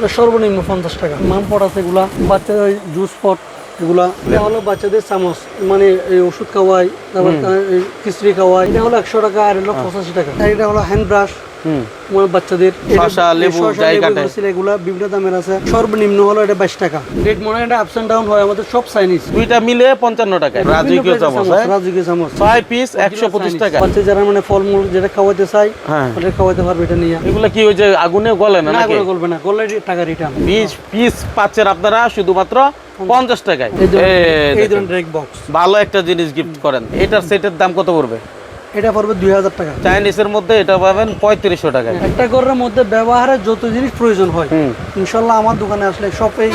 এটা সর্বনিম্ন পঞ্চাশ টাকা। মামপট আছে এগুলা বাচ্চাদের জুস পট এগুলা। এটা হলো বাচ্চাদের চামচ মানে এই ওষুধ খাওয়াই তারপর খিচড়ি খাওয়াই এটা হলো একশো টাকা আর হলো পঁচাশি টাকা। এটা হলো হ্যান্ড ব্রাশ। মানে বাচ্চাদের শসা, লেবু, এগুলা বিভিন্ন দামের আছে। সর্বনিম্ন হলো এটা বাইশ টাকা। রেট মনে হয় এটা আপস ডাউন হয় আমাদের সব চাইনিজ দুইটা মিলে পঞ্চান্ন টাকায়। রাজকীয় চামচ হ্যাঁ? রাজকীয় চামচ। ছয় পিস একশো পঁচিশ টাকা বাচ্চা যারা মানে ফলমূল যেটা খাওয়াতে চাই হ্যাঁ। ওটা খাওয়াতে পারবে এটা নিয়ে। এগুলা কি ওই যে আগুনে গলে না না নাকি? করে করবে না করলে টাকা রিটার্ন পিস পিস পাচ্ছেন আপনারা শুধুমাত্র পঞ্চাশ। টাকায়। এই ধরনের- বক্স। ভালো একটা জিনিস গিফট করেন। এটার সেটের দাম কত পড়বে? এটা পড়বে দুই হাজার টাকা। চাইনিজের মধ্যে এটা পাবেন পঁয়ত্রিশশো টাকায় একটা ঘরের মধ্যে ব্যবহারের যত জিনিস প্রয়োজন হয় ইনশাল্লাহ আমার দোকানে আসলে সবই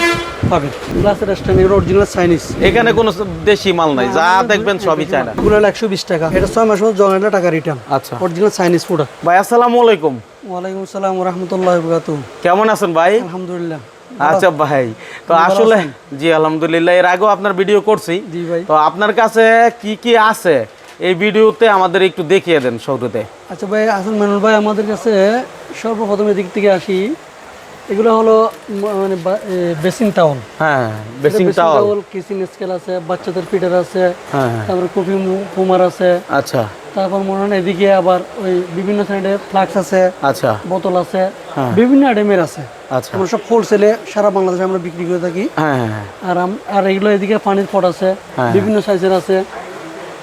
পাবেন। গ্লাসের স্ট্যান্ড এগুলো অরিজিনাল চাইনিজ এখানে কোনো দেশি মাল নাই যা দেখবেন সবই চায়না এগুলো হলো একশো বিশ টাকা। এটা ছয় মাস মধ্যে জমানো টাকা রিটার্ন আচ্ছা। অরিজিনাল চাইনিজ ফুড ভাই আসসালামু আলাইকুম। ওয়ালাইকুম আসসালাম রহমতুল্লাহ কেমন আছেন ভাই? আলহামদুলিল্লাহ। আচ্ছা ভাই তো আসলে জি আলহামদুলিল্লাহ এর আগেও আপনার ভিডিও করছি। জি ভাই। তো আপনার কাছে কি কি আছে? এই ভিডিওতে আমাদের একটু দেখিয়ে দেন শুরুতে আচ্ছা ভাই আসুন মানুষ ভাই আমাদের কাছে সর্বপ্রথম এদিক থেকে আসি। এগুলো হলো মানে বেসিন টাউন হ্যাঁ বেসিং টাওয়াল কিচেন স্কেল আছে বাচ্চাদের ফিটার আছে হ্যাঁ হ্যাঁ। তারপরে কফি পুমার আছে। আচ্ছা। তারপর মনে হয় এদিকে আবার ওই বিভিন্ন সাইডে ফ্লাক্স আছে আচ্ছা। বোতল আছে হ্যাঁ। বিভিন্ন আইটেমের আছে। আচ্ছা। আমরা সব হোলসেলে সারা বাংলাদেশে আমরা বিক্রি করে থাকি। হ্যাঁ আর আর এগুলো এদিকে পানির পট আছে। বিভিন্ন সাইজের আছে।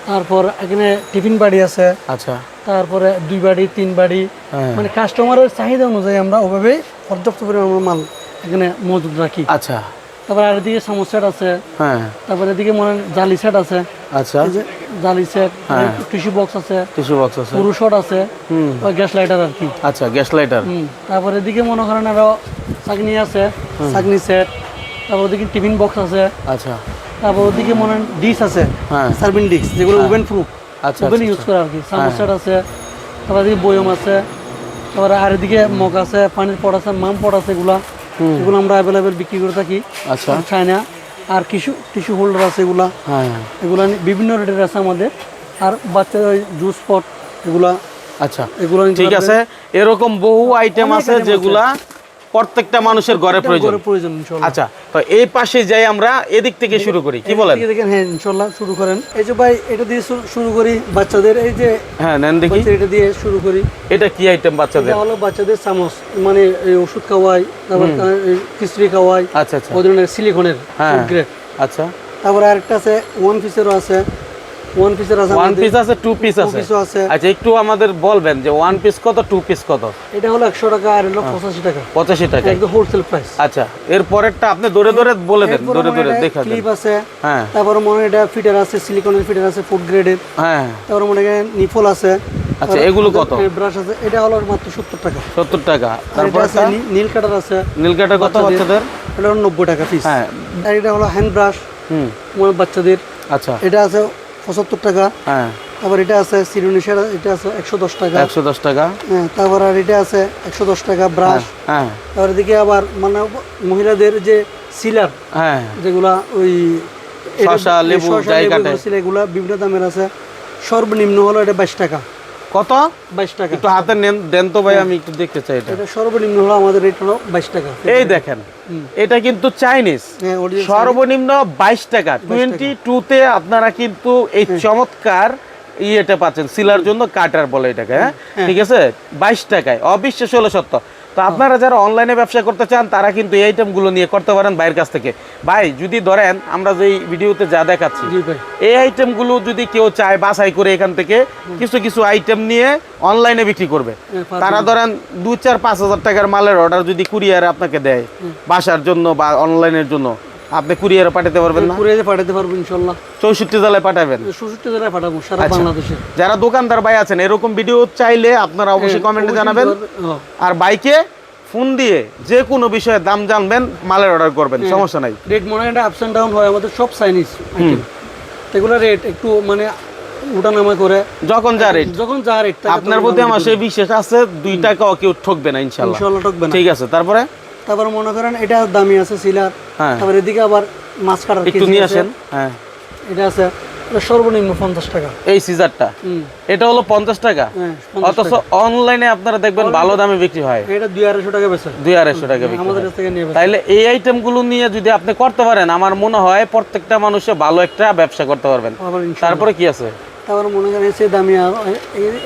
তারপর এখানে টিফিন বাড়ি আছে। আচ্ছা। তারপরে দুই বাড়ি তিন বাড়ি। হ্যাঁ। মানে কাস্টমারের চাহিদা অনুযায়ী আমরা ওভাবে পর্যাপ্ত পরিমাণ মাল এখানে মজুদ রাখি। আচ্ছা। তারপর আর এদিকে চামচ সেট আছে। হ্যাঁ। তারপরে এদিকে মনে হয় জালি সেট আছে। আচ্ছা। এই যে জালি সেট টিস্যু বক্স আছে। টিস্যু বক্স আছে। পুরু শট আছে। গ্যাস লাইটার আর কি। আচ্ছা গ্যাস লাইটার হুম। তারপরে এদিকে মনে করেন আরও চাকনি আছে চাকনি সেট তারপর ওদিকে টিফিন বক্স আছে। আচ্ছা। তারপর ওদিকে মনে হয় ডিশ আছে হ্যাঁ। সার্ভিং ডিশ যেগুলো ওভেন প্রুফ আচ্ছা ওভেন ইউজ করে আর কি। চামচ আছে তারপর এদিকে বয়ম আছে তারপরে আর এদিকে মগ আছে পানির পট আছে মাম পট আছে এগুলা। এগুলো আমরা অ্যাভেলেবেল বিক্রি করে থাকি। আচ্ছা। চায়না আর কিছু টিস্যু হোল্ডার আছে এগুলা। হ্যাঁ এগুলা বিভিন্ন রেটের আছে আমাদের। আর বাচ্চাদের জুস পট এগুলা। আচ্ছা। এগুলো ঠিক আছে। এরকম বহু আইটেম আছে। যেগুলা প্রত্যেকটা মানুষের ঘরে প্রয়োজন। প্রয়োজন আচ্ছা তো এই পাশে যাই আমরা এদিক থেকে শুরু করি। কি বলেন? দেখেন হ্যাঁ ইনশাল্লাহ শুরু করেন। এই যে ভাই এটা দিয়ে শুরু করি বাচ্চাদের। এই যে হ্যাঁ নেন দেখি। এটা দিয়ে শুরু করি। এটা কি আইটেম বাচ্চাদের? এটা হলো বাচ্চাদের চামচ মানে এই ওষুধ খাওয়াই তারপর খিচড়ি খাওয়াই আচ্ছা আচ্ছা। ওই ধরনের সিলিকনের হ্যাঁ। গ্রেড আচ্ছা। তারপরে আরেকটা আছে ওয়ান পিসেরও আছে। ওয়ান পিসের আছে ওয়ান পিস আছে টু পিস আছে। আছে। আচ্ছা একটু আমাদের বলবেন যে ওয়ান পিস কত টু পিস কত? এটা হলো একশো টাকা আর হলো পঁচাশি টাকা। পঁচাশি টাকা। একদম হোলসেল প্রাইস আচ্ছা এর পরেরটা আপনি ধরে ধরে বলে দেন ধরে ধরে দেখা দেন ক্লিপ আছে। হ্যাঁ। তারপরে মনে এটা ফিটার আছে সিলিকনের ফিটার আছে ফুড গ্রেডের হ্যাঁ। তারপরে মনে হয় নিফল আছে। আচ্ছা এগুলো কত? ব্রাশ আছে। এটা হলো মাত্র সত্তর টাকা। সত্তর টাকা। আর তারপর আছে নীল কাটার আছে। নীলকাটা কত বাচ্চাদের। এটা হলো নব্বই টাকা পিস হ্যাঁ। এটা হলো হ্যান্ড ব্রাশ হুম। মানে বাচ্চাদের। আচ্ছা। এটা আছে পঁচাত্তর টাকা। হ্যাঁ। তারপর এটা আছে সিরুনিশার এটা আছে একশো দশ টাকা। একশো দশ টাকা। হ্যাঁ তারপর আর এটা আছে একশো দশ টাকা ব্রাশ। হ্যাঁ তারপর এদিকে আবার মানে মহিলাদের যে সিলার হ্যাঁ। যেগুলা ওই শসা, লেবু, এগুলা বিভিন্ন দামের আছে। সর্বনিম্ন হলো এটা বাইশ টাকা। কত? বাইশ টাকা। একটু হাতে নেন দেন তো ভাই আমি একটু দেখতে চাই এটা। এটা সর্বনিম্ন হলো আমাদের রেট হলো বাইশ টাকা। এই দেখেন এটা কিন্তু চাইনিজ হ্যাঁ সর্বনিম্ন বাইশ টাকা। টোয়েন্টি টুতে আপনারা কিন্তু এই চমৎকার ইয়েটা পাচ্ছেন সিলার জন্য কাটার বলে এটাকে হ্যাঁ? ঠিক আছে? বাইশ টাকায়। অবিশ্বাস হলো সত্য। তো আপনারা যারা অনলাইনে ব্যবসা করতে চান তারা কিন্তু এই আইটেমগুলো নিয়ে করতে পারেন বাইরের কাছ থেকে। ভাই যদি ধরেন আমরা যে ভিডিওতে যা দেখাচ্ছি এই আইটেমগুলো যদি কেউ চায় বাছাই করে এখান থেকে কিছু কিছু আইটেম নিয়ে অনলাইনে বিক্রি করবে। হ্যাঁ, তারা ধরেন দু চার পাঁচ হাজার টাকার মালের অর্ডার যদি কুরিয়ারে আপনাকে দেয় বাসার জন্য বা অনলাইনের জন্য আপনি কুরিয়ারে পাঠাতে পারবেন না? কুরিয়ারে পাঠাতে পারব ইনশাল্লাহ। চৌষট্টি জেলায় পাঠাবেন? ষষ্ঠী জেলায় পাঠাবো সারা আচ্ছা। বাংলাদেশে। যারা দোকানদার ভাই আছেন এরকম ভিডিও চাইলে আপনারা অবশ্যই কমেন্টে জানাবেন। হ্যাঁ। আর বাইকে ফোন দিয়ে যে কোনো বিষয়ে দাম জানবেন মালের অর্ডার করবেন সমস্যা নাই। রেট মনে হয় আপস অ্যান্ড ডাউন হয় আমাদের সব চাইনিজ এগুলো রেট একটু মানে উঠানামা করে। যখন যা রেট যখন যা রেট আপনার প্রতি আমার সেই বিশ্বাস আছে দুই টাকাও কেউ ঠকবে না ইনশাল্লাহ। ইনশাল্লাহ ঠকবে না। ঠিক আছে তারপরে? তারপর মনে করেন এটা দামি আছে সিলার হ্যাঁ। তারপর এদিকে আবার মাছ কাটার একটু নিয়ে আসেন হ্যাঁ। এটা আছে সর্বনিম্ন পঞ্চাশ টাকা। এই সিজারটা? এটা হলো পঞ্চাশ টাকা? হ্যাঁ অথচ অনলাইনে আপনারা দেখবেন ভালো দামে বিক্রি হয়। এটা দুই আড়াইশো টাকা বেচে। দুই আড়াইশো টাকা আমাদের থেকে নিয়ে তাইলে এই আইটেমগুলো নিয়ে যদি আপনি করতে পারেন আমার মনে হয় প্রত্যেকটা মানুষে ভালো একটা ব্যবসা করতে পারবেন। তারপরে কি আছে? তারপরে মনে করেন এসে দামি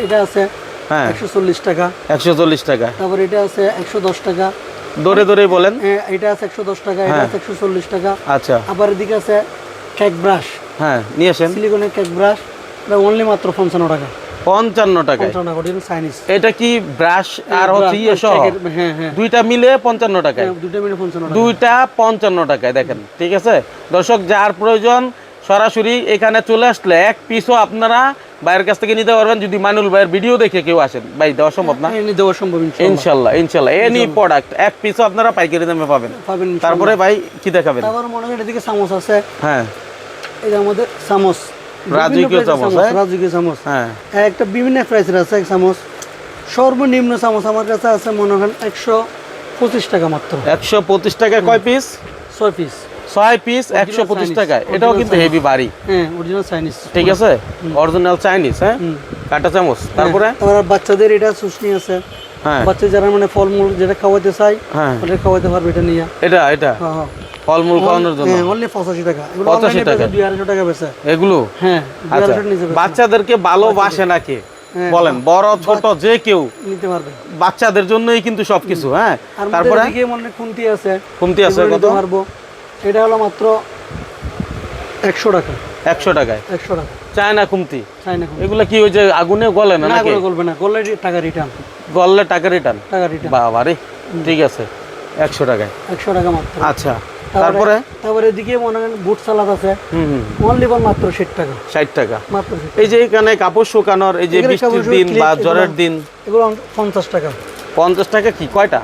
এটা আছে হ্যাঁ। একশো চল্লিশ টাকা। একশো চল্লিশ টাকা। তারপর এটা আছে একশো দশ টাকা। দৌড়ে দৌড়ে বলেন। এটা আছে একশো দশ টাকা এটা হ্যাঁ। আছে একশো চল্লিশ টাকা। আচ্ছা। আবার এদিকে আছে কেক ব্রাশ হ্যাঁ নিয়ে আসেন। সিলিকনের কেক ব্রাশ অনলি মাত্র পঞ্চান্ন টাকা। পঞ্চান্ন টাকা এটা কি ব্রাশ আর হচ্ছে ইয়ে সহ? হ্যাঁ হ্যাঁ। দুইটা মিলে টাকায়। হ্যাঁ, পঞ্চান্ন দুইটা পঞ্চান্ন টাকায় দেখেন। ঠিক আছে? দর্শক যার প্রয়োজন সরাসরি এখানে চলে আসলে এক পিসও আপনারা বাইরের কাছ থেকে নিতে পারবেন। যদি মানুল ভাইয়ের ভিডিও দেখে কেউ আসেন ভাই দেওয়া সম্ভব না? এনে দেওয়া সম্ভব ইনশাল্লাহ। ইনশাল্লাহ এনি প্রোডাক্ট এক পিসও আপনারা পাইকারি দামে পাবেন। পাবেন তারপরে ভাই কি দেখাবেন? তারপর মনে করেন এদিকে চামচ আছে। হ্যাঁ। এই আমাদের চামচ। রাজকীয় চামচ, হ্যাঁ? রাজকীয় চামচ। হ্যাঁ। একটা বিভিন্ন প্রাইসের আছে এক চামচ। সর্বনিম্ন চামচ আমার কাছে আছে মনে করেন একশো পঁচিশ টাকা মাত্র। একশো পঁচিশ টাকায় কয় পিস ছয় পিস ছয় পিস একশো পঁচিশ টাকায়। এটাও কিন্তু হেভি হ্যাঁ অরিজিনাল চাইনিজ ঠিক আছে? অরিজিনাল চাইনিজ হ্যাঁ? কাটা চামচ। তারপরে? তারপর বাচ্চাদের এটা সুসনি আছে। হ্যাঁ। বাচ্চা যারা মানে ফলমূল যেটা খাওয়াতে চাই হ্যাঁ। ওটা খাওয়াতে পারবে এটা নিয়ে। এটা এটা? হ্যাঁ হ্যাঁ। ফলমূল খাওয়ানোর জন্য? হ্যাঁ অনলি পঁচাশি টাকা। 85 টাকা। বেচে দুই আড়াইশো টাকা বেচে। এগুলো? হ্যাঁ আচ্ছা। আড়াইশো নিচে বেচে। বাচ্চাদেরকে ভালোবাসে নাকি? হ্যাঁ, বলেন বড় ছোট যে কেউ। নিতে পারবে। বাচ্চাদের জন্যই কিন্তু সবকিছু হ্যাঁ। তারপরে? মনে হয় খুন্তি আছে। আছে কত? পারব। এটা হলো মাত্র একশো টাকা। একশো টাকায়? একশো টাকা। চায়না কুমতি? চাই না খুন্তি। এগুলা কি ওই যে আগুনে গলে না না নাকি? করে না করলে টাকা রিটার্ন গললে টাকা রিটার্ন টাকা রিটার্ন বাবা রে ঠিক আছে একশো টাকায়। একশো টাকা মাত্র। আচ্ছা তারপরে তারপরে? এদিকে মনে করেন বুট সালাদ আছে। অনলি ফর মাত্র ষাট টাকা। ষাট টাকা। মাত্র এই যে এখানে কাপড় শুকানোর এই যে বৃষ্টির দিন বা জ্বরের দিন। এগুলো পঞ্চাশ টাকা। পঞ্চাশ টাকা কি? কয়টা?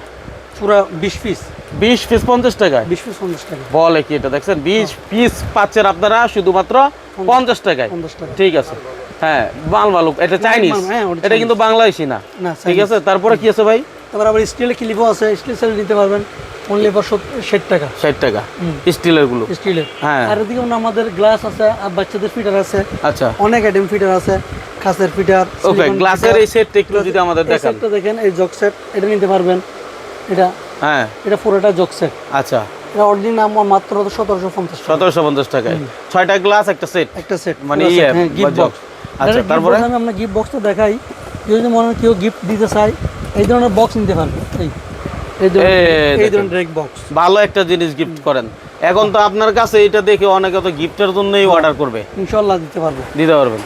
পুরা বিশ পিস বিশ পিস পঞ্চাশ টাকায়? বিশ পিস পঞ্চাশ টাকা। বলে কি এটা দেখছেন? বিশ পিস পাচ্ছেন আপনারা শুধুমাত্র পঞ্চাশ টাকায়। ঠিক আছে। হ্যাঁ মাল মালুক এটা চাইনিজ হ্যাঁ, এটা কিন্তু বাংলাদেশি না। ঠিক আছে? তারপরে কি আছে ভাই? তারপর আবার স্টিলের ক্লিপও আছে। স্টিল সেল নিতে পারবেন। অনলি ফর ষাট টাকা। ষাট টাকা। স্টিলেরগুলো। স্টিলের হ্যাঁ। আর এদিকে আমাদের গ্লাস আছে আর বাচ্চাদের ফিটার আছে। আচ্ছা। অনেক আইটেম ফিটার আছে। কাঁচের ফিটার ওকে গ্লাসের এই সেটটা একটু যদি আমাদের সেটটা দেখেন। এই জগ সেট এটা নিতে পারবেন। এটা হ্যাঁ। এটা পুরোটা জগ সেট আচ্ছা। এটা অরিজিনাল আমার মাত্র সতেরোশো পঞ্চাশ সতেরোশো পঞ্চাশ টাকায়। ছয়টা গ্লাস একটা সেট একটা সেট মানে ইয়ে, গিফট বক্স আচ্ছা, তারপরে? আমি গিফট বক্সটা দেখাই। কেউ যদি মনে হয় কেউ গিফট দিতে চায় এই ধরনের বক্স নিতে পারবে এই ধরনের বক্স ভালো একটা জিনিস গিফট করেন। এখন তো আপনার কাছে এটা দেখে অনেকে তো গিফটের জন্যই অর্ডার করবে। দিতে পারব। দিতে পারবেন।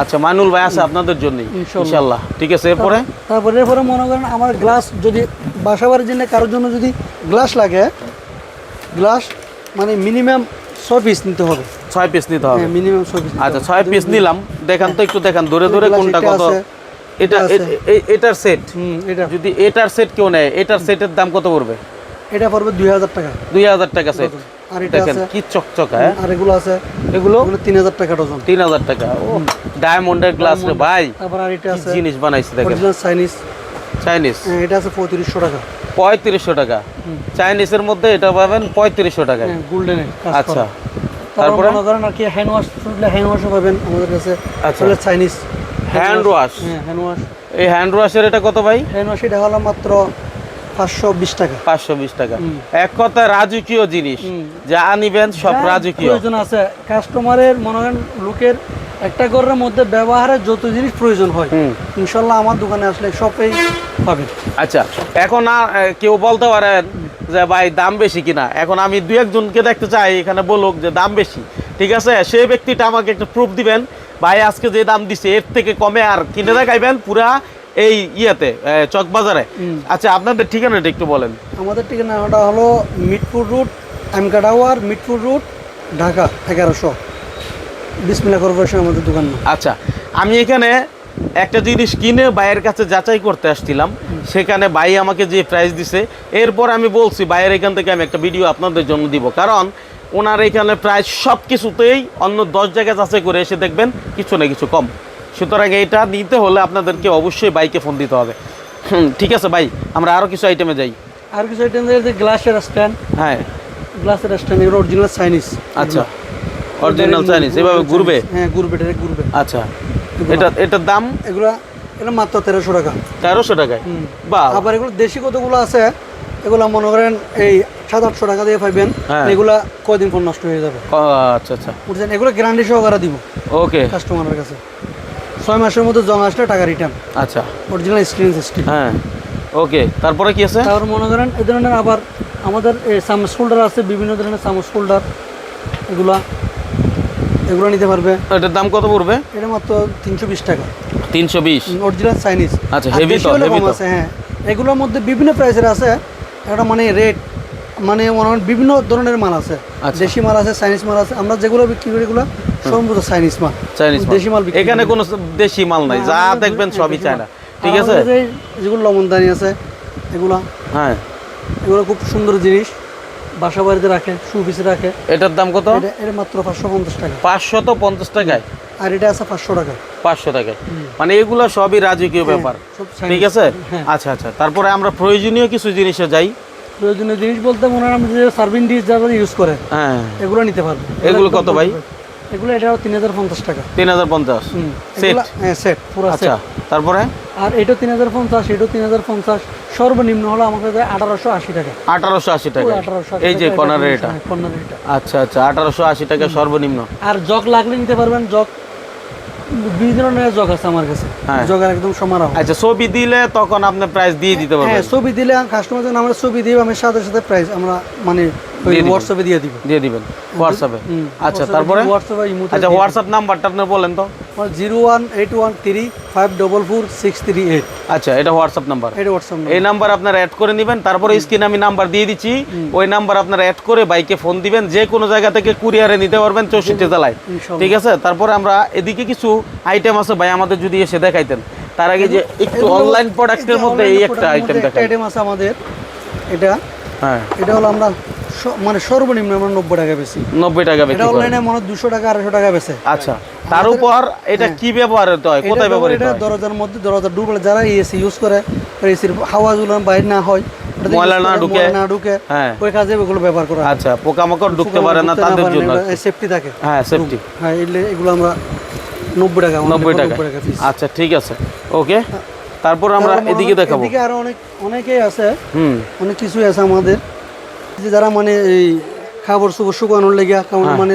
আচ্ছা মাইনুল ভাই আছে আপনাদের। ইনশাল্লাহ। ঠিক আছে এরপরে? তারপরে এরপরে মনে করেন আমার গ্লাস যদি বাসা বাড়ির জন্য কারোর জন্য যদি গ্লাস লাগে গ্লাস মানে মিনিমাম ছয় পিস নিতে হবে। ছয় পিস নিতে হবে। হ্যাঁ মিনিমাম ছয় পিস আচ্ছা ছয় পিস নিলাম দেখান তো একটু দেখান ধরে glass কোনটা কত? এটা এটার সেট এটা। যদি এটার সেট কেউ নেয় এটার সেটের দাম কত পড়বে? এটা পড়বে দুই হাজার টাকা। দুই হাজার টাকা সেট আর এটা আছে কি চকচকা হ্যাঁ? আর এগুলো আছে এগুলো? এগুলো তিন হাজার টাকা ডজন। তিন হাজার টাকা। ও ডায়মন্ডের গ্লাস রে ভাই তারপর আর এটা আছে জিনিস বানাইছে দেখেন। Chinese Chinese? এটা আছে পঁয়ত্রিশশো টাকা। পঁয়ত্রিশশো টাকা। চাইনিজের মধ্যে এটা পাবেন পঁয়ত্রিশশো টাকায়। হ্যাঁ গোল্ডেনের আচ্ছা। তারপরে? মনে করেন আর কি হ্যান্ড ওয়াশ হ্যান্ড ওয়াশও পাবেন আমাদের কাছে। আচ্ছা। চাইনিজ হ্যান্ড ওয়াশ হ্যাঁ হ্যান্ড ওয়াশ এই হ্যান্ড ওয়াশের এটা কত ভাই? হ্যান্ড ওয়াশ এটা হলো মাত্র পাঁচশো বিশ টাকা। পাঁচশো বিশ টাকা। এক কথা রাজকীয় জিনিস। যা নিবেন সব রাজকীয়। প্রয়োজন আছে। কাস্টমারের মনে করেন লোকের একটা ঘরের মধ্যে ব্যবহারের যত জিনিস প্রয়োজন হয় ইনশাল্লাহ আমার দোকানে আসলে সবই পাবেন আচ্ছা এখন আর কেউ বলতে পারেন যে ভাই দাম বেশি কিনা। এখন আমি দু একজনকে দেখতে চাই এখানে বলুক যে দাম বেশি। ঠিক আছে? সেই ব্যক্তিটা আমাকে একটা প্রুফ দিবেন ভাই আজকে যে দাম দিছে এর থেকে কমে আর কিনে দেখাইবেন পুরা এই ইয়েতে চকবাজারে। আচ্ছা আপনাদের ঠিকানাটা একটু বলেন। আমাদের ঠিকানাটা হলো মিটপুর রুট এমকাডাওয়ার মিটপুর রুট ঢাকা এগারোশো। বিসমিল্লা কর্পোরেশন আমাদের দোকান আচ্ছা আমি এখানে একটা জিনিস কিনে ভাইয়ের কাছে যাচাই করতে আসছিলাম। সেখানে ভাই আমাকে যে প্রাইস দিছে এরপর আমি বলছি ভাইয়ের এখান থেকে আমি একটা ভিডিও আপনাদের জন্য দিব। কারণ ওনার এখানে প্রায় সব কিছুতেই অন্য দশ জায়গায় যাচাই করে এসে দেখবেন কিছু না কিছু কম। সুতরাং এটা নিতে হলে আপনাদেরকে অবশ্যই বাইকে ফোন দিতে হবে। হুম, ঠিক আছে ভাই আমরা আরও কিছু আইটেমে যাই। আর কিছু আইটেম গ্লাসের স্ট্যান্ড হ্যাঁ। গ্লাসের স্ট্যান্ড এগুলো অরিজিনাল চাইনিজ আচ্ছা। অরিজিনাল চাইনিজ এভাবে ঘুরবে? হ্যাঁ ঘুরবে ডাইরেক্ট ঘুরবে। আচ্ছা এটা এটার দাম? এগুলা এটা মাত্র তেরোশো টাকা। তেরোশো টাকায়? হুম। বা আবার এগুলো দেশি কতগুলো আছে এগুলা মনে করেন এই সাত আটশো টাকা দিয়ে পাইবেন হ্যাঁ। এগুলা কয়দিন পর নষ্ট হয়ে যাবে। আচ্ছা আচ্ছা। বুঝছেন? এগুলো গ্যারান্টি সহকারে দিব। ওকে। কাস্টমারের কাছে। ছয় মাসের মধ্যে জং আসলে টাকা রিটার্ন আচ্ছা। অরিজিনাল স্ক্রিন সিস্টেম হ্যাঁ। ওকে তারপরে কি আছে? তারপর মনে করেন এই ধরনের আবার আমাদের এই সামস ফোল্ডার আছে বিভিন্ন ধরনের সামস ফোল্ডার এগুলা এগুলো নিতে পারবে। এটার দাম কত পড়বে? এটা মাত্র তিনশো বিশ টাকা। তিনশো বিশ? অরিজিনাল চাইনিজ আচ্ছা, heavy তো, তো। আছে হ্যাঁ। এগুলোর মধ্যে বিভিন্ন প্রাইসের আছে। একটা মানে রেট মানে বিভিন্ন ধরনের মাল আছে। আচ্ছা। দেশি মাল আছে চাইনিজ মাল আছে। আমরা যেগুলো বিক্রি করি এগুলো সম্পূর্ণ চাইনিজ মাল। চাইনিজ দেশি মাল এখানে কোনো দেশি মাল নাই। যা দেখবেন সবই। চায়না ঠিক আছে? যেগুলো লবণদানি আছে এগুলা। হ্যাঁ। এগুলো খুব সুন্দর জিনিস। বাসা বাড়িতে রাখে শু রাখে। এটার দাম কত? এটা মাত্র পাঁচশো পঞ্চাশ টাকা। পাঁচশো তো পঞ্চাশ টাকায়। আর এটা আছে পাঁচশো টাকা। পাঁচশো টাকায়। মানে এগুলো সবই রাজকীয় ব্যাপার। সব ঠিক। আছে? হ্যাঁ। আচ্ছা আচ্ছা। তারপরে আমরা প্রয়োজনীয় কিছু জিনিসে যাই। প্রয়োজনীয় জিনিস বলতে মনে হয় আমরা যে সার্ভিং ডিশ যারা ইউজ করে হ্যাঁ। এগুলো নিতে পারবে। এগুলো কত ভাই? এগুলো এটাও তিন হাজার পঞ্চাশ টাকা। তিন হাজার পঞ্চাশ? সেট হ্যাঁ সেট পুরো আচ্ছা তারপরে? আর এটা তিন হাজার পঞ্চাশ এটাও তিন হাজার পঞ্চাশ। সর্বনিম্ন হলো আমাদের আঠারোশো আশি টাকা। আঠারোশো আশি টাকা এই যে কর্নারের এটা? হ্যাঁ, কর্নারের এটা। আচ্ছা আচ্ছা আঠারোশো আশি টাকা সর্বনিম্ন। আর জগ লাগলে নিতে পারবেন জগ দুই ধরনের জগ আছে আমার কাছে। হ্যাঁ। জগের একদম সমারোহ। আচ্ছা ছবি দিলে তখন আপনি প্রাইস দিয়ে দিতে হ্যাঁ ছবি দিলে কাস্টমার যখন আমরা ছবি দিব আমি সাথে সাথে প্রাইস আমরা মানে। হোয়াটসঅ্যাপে দিয়ে দিব। দিয়ে দিবেন। হোয়াটসঅ্যাপে আচ্ছা তারপরে? দিব, আচ্ছা। হোয়াটসঅ্যাপ নাম্বারটা আপনি বলেন তো। Zero one eight one three five double four six three eight. আচ্ছা এটা হোয়াটসঅ্যাপ নাম্বার। এটা হোয়াটসঅ্যাপ এই নাম্বার আপনারা অ্যাড করে নেবেন তারপরে স্ক্রিনে আমি নাম্বার দিয়ে দিচ্ছি। ওই নাম্বার আপনারা অ্যাড করে বাইকে ফোন দিবেন যে কোনো জায়গা থেকে কুরিয়ারে নিতে পারবেন চৌষট্টি জেলায়। ঠিক আছে? তারপরে আমরা এদিকে কিছু আইটেম আছে ভাই আমাদের যদি এসে দেখাইতেন। তার আগে যে একটু অনলাইন প্রোডাক্টের মধ্যে এই একটা আইটেম দেখাই। item আছে আমাদের। এটা হ্যাঁ। এটা হলো আমরা মানে সর্বনিম্ন আমরা নব্বই টাকা বেশি নব্বই টাকা এটা অনলাইনে মনে দুশো টাকা আড়াইশো টাকা বেছে আচ্ছা। তার উপর এটা কি ব্যবহৃত হয়? কোথায় ব্যবহৃত হয়? দরজার মধ্যে দরজার ডুবলে যারা এসি ইউজ করে এসির হাওয়া গুলো বাইরে না হয় ময়লা না ঢুকে। না ঢুকে হ্যাঁ। ওই কাজে ওগুলো ব্যবহার করা আচ্ছা পোকামাকড় ঢুকতে পারে না তাদের জন্য। সেফটি থাকে। হ্যাঁ সেফটি হ্যাঁ এগুলো এগুলো আমরা নব্বই টাকা নব্বই টাকা। আচ্ছা ঠিক আছে। ওকে। তারপর আমরা এদিকে দেখাবো। এদিকে আরও অনেক অনেকেই আছে। হুম। অনেক কিছুই আছে আমাদের। যারা মানে এই খাবার সুবর শুকানোর লেগে কারণ হ্যাঁ। মানে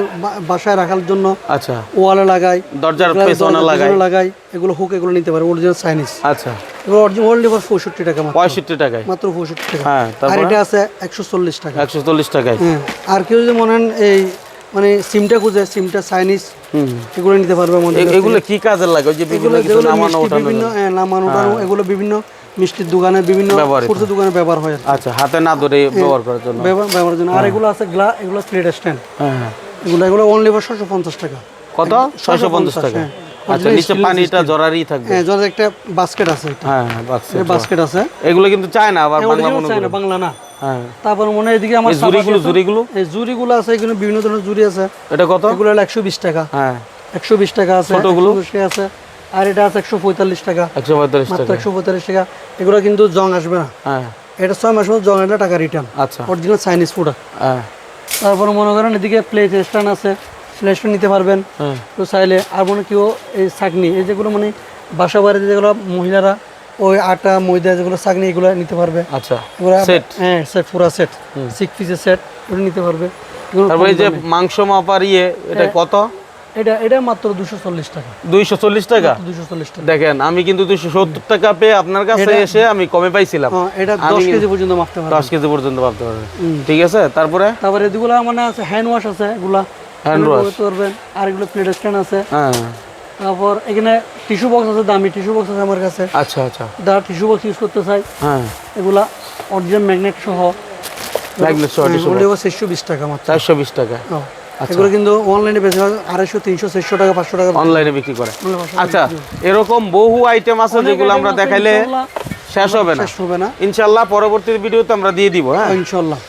বাসায় রাখার জন্য আচ্ছা। ওয়ালে লাগাই দরজার পেছনে লাগাই। লাগাই এগুলো হুক এগুলো নিতে পারে অরিজিনাল চাইনিজ আচ্ছা। এগুলো অরিজিনাল ওয়ার্ল্ড লিভার পঁয়ষট্টি টাকা মাত্র। পঁয়ষট্টি টাকায়। মাত্র পঁয়ষট্টি টাকা। হ্যাঁ আর এটা আছে একশো চল্লিশ টাকা। একশো চল্লিশ টাকায়। হ্যাঁ আর কেউ যদি মনে হয় এই মানে সিমটা খুঁজে সিমটা চাইনিজ হুম। এগুলো নিতে পারবে আমাদের এগুলো কি কাজে লাগে? ওই যে বিভিন্ন কিছু নামানো ওঠানো বিভিন্ন হ্যাঁ, নামানো ওঠানো এগুলো বিভিন্ন মিষ্টির দোকানে বিভিন্ন ব্যবহৃত। দোকানে ব্যবহার হয়। আচ্ছা হাতে না ধরে ব্যবহার করার জন্য। ব্যবহার জন্য। আর এগুলো আছে গ্লা এগুলো প্লেট স্ট্যান্ড হ্যাঁ হ্যাঁ। এগুলো এগুলো অনলি ফর ছশো পঞ্চাশ টাকা। কত? ছয়শো পঞ্চাশ টাকা। হ্যাঁ। আচ্ছা নিচে পানিটা। জরারই থাকবে। হ্যাঁ যাদের একটা বাস্কেট আছে হ্যাঁ হ্যাঁ বাক্সে এটা বাস্কেট আছে। এগুলো কিন্তু চায় না আবার বাংলা মনে চায় না, বাংলা না। হ্যাঁ। তারপর মনে হয় এদিকে আমার আছে। জুড়িগুলো? এই জুরিগুলো আছে এখানে বিভিন্ন ধরনের জুরি আছে। এটা কত? এগুলো হলো একশো বিশ টাকা। হ্যাঁ। একশো বিশ টাকা আছে ছোটগুলো? 120 আছে। আর এটা আছে একশো পঁয়তাল্লিশ টাকা। একশো পঁয়তাল্লিশ টাকা। একশো পঁয়তাল্লিশ টাকা। এগুলো কিন্তু জং আসবে না। হ্যাঁ। এটা ছয় মাসের মধ্যে জং আসলে টাকা রিটার্ন আচ্ছা। অরিজিনাল চাইনিজ প্রোডাক্ট হ্যাঁ। তারপরে মনে করেন এদিকে প্লেট স্ট্যান্ড আছে। প্লেট স্ট্যান্ড নিতে পারবেন। হ্যাঁ। তো চাইলে আর মনে কেউ এই চাকনি এই যেগুলো মানে বাসা বাড়িতে যেগুলো মহিলারা ওই আটা ময়দা যেগুলো চাকনি এগুলো নিতে পারবে। আচ্ছা। এগুলো সেট হ্যাঁ সেট পুরো সেট সিক্স পিসের সেট এগুলো নিতে পারবে। তারপরে এই যে মাংস মাপার ইয়ে এটা কত? এটা এটা মাত্র দুশো চল্লিশ টাকা। দুইশো চল্লিশ টাকা? দুশো চল্লিশ টাকা। দেখেন আমি কিন্তু দুইশো সত্তর টাকা পেয়ে আপনার কাছে এসে আমি কমে পাইছিলাম। হ্যাঁ, এটা আমি দশ কেজি পর্যন্ত মাপতে পারবে। দশ কেজি পর্যন্ত পারবেন হুম। ঠিক আছে? তারপরে? তারপরে এগুলো মানে আছে হ্যান্ড ওয়াশ আছে এগুলা। Wash। করতে পারবেন। আর এগুলো প্লেট স্ট্যান্ড আছে। হ্যাঁ। তারপর এখানে টিস্যু বক্স আছে দামি টিস্যু বক্স আছে আমার কাছে। আচ্ছা আচ্ছা। যারা টিস্যু বক্স ইউজ করতে চাই হ্যাঁ। এগুলা অরিজিনাল ম্যাগনেট সহ ছয়টি ওগুলো চারশো বিশ টাকা মাত্র। চারশো বিশ টাকা। হ্যাঁ। এগুলো কিন্তু অনলাইনে বেশি আড়াইশো তিনশো চারশো টাকা পাঁচশো টাকা। অনলাইনে বিক্রি করে। আচ্ছা এরকম বহু আইটেম আছে যেগুলো আমরা দেখাইলে শেষ হবে না। শেষ হবে না। ইনশাল্লাহ পরবর্তী ভিডিওতে আমরা দিয়ে দিব হ্যাঁ? ইনশাল্লাহ।